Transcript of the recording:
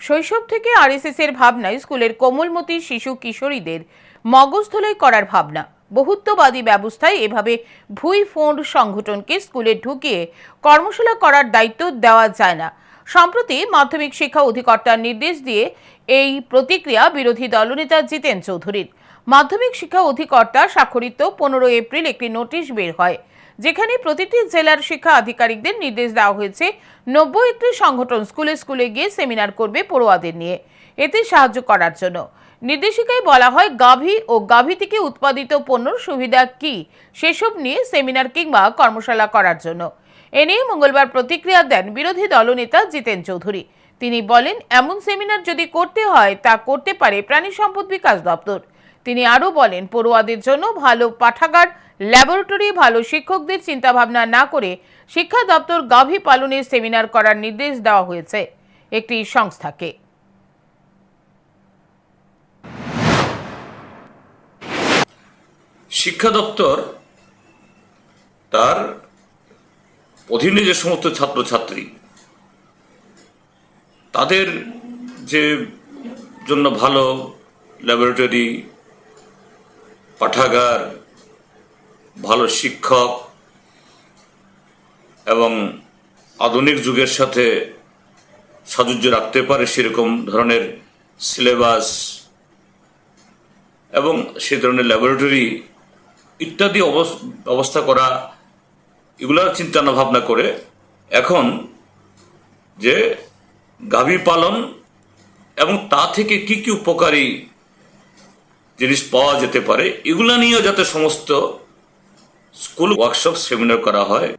শৈশব থেকে আরএসএস এর ভাবনায় স্কুলের কোমলমতি শিশু কিশোরীদের মগজধোলাই করার ভাবনা। বহুত্ববাদী ব্যবস্থায় এভাবে ভুই ফোঁড় সংগঠনকে স্কুলে ঢুকিয়ে কর্মশালা করার দায়িত্ব দেওয়া যায় না। সম্প্রতি মাধ্যমিক শিক্ষা অধিকর্তার নির্দেশ দিয়ে এই প্রতিক্রিয়া বিরোধী দলনেতা জিতেন চৌধুরীর। মাধ্যমিক শিক্ষা অধিকর্তা স্বাক্ষরিত পনেরো এপ্রিল একটি নোটিশ বের হয়। যেখানে প্রতিটি জেলার শিক্ষা আধিকারিকদের নির্দেশ দেওয়া হয়েছে। নব্বই একটি সংগঠন স্কুলে স্কুলে গিয়ে সেমিনার করবে পড়ুয়াদের নিয়ে। এতে সাহায্য করার জন্য। নির্দেশিকায় বলা হয়, গাভী ও গাভী থেকে উৎপাদিত পণ্যর সুবিধা কি সেসব নিয়ে সেমিনার কিংবা কর্মশালা করার জন্য। এ নিয়ে মঙ্গলবার প্রতিক্রিয়া দেন বিরোধী দলনেতা জিতেন চৌধুরী। তিনি বলেন, এমন সেমিনার যদি করতে হয়, তা করতে পারে প্রাণী সম্পদ বিকাশ দপ্তর। তিনি আরও বলেন, পড়ুয়াদের জন্য ভালো পাঠাগার, ল্যাবরেটরি, ভালো শিক্ষকদের চিন্তাভাবনা না করে শিক্ষা দপ্তর গাভী পালনের সেমিনার করার নির্দেশ দেওয়া হয়েছে একটি সংস্থাকে। শিক্ষা দপ্তর তার অধীনে যে সমস্ত ছাত্রছাত্রী, তাদের যে জন্য ভালো ল্যাবরেটরি পাঠাগার, ভালো শিক্ষক এবং আধুনিক যুগের সাথে সাযুজ্য রাখতে পারে সেরকম ধরনের সিলেবাস এবং সে ধরনের ল্যাবরেটরি ইত্যাদি অবস- ব্যবস্থা করা, এগুলোর চিন্তা ভাবনা করে এখন যে গাভী পালন এবং তা থেকে কি কি উপকারী জিনিস পাওয়া যেতে পারে এগুলো নিয়েও যাতে সমস্ত স্কুল ওয়ার্কশপ সেমিনার করা হয়।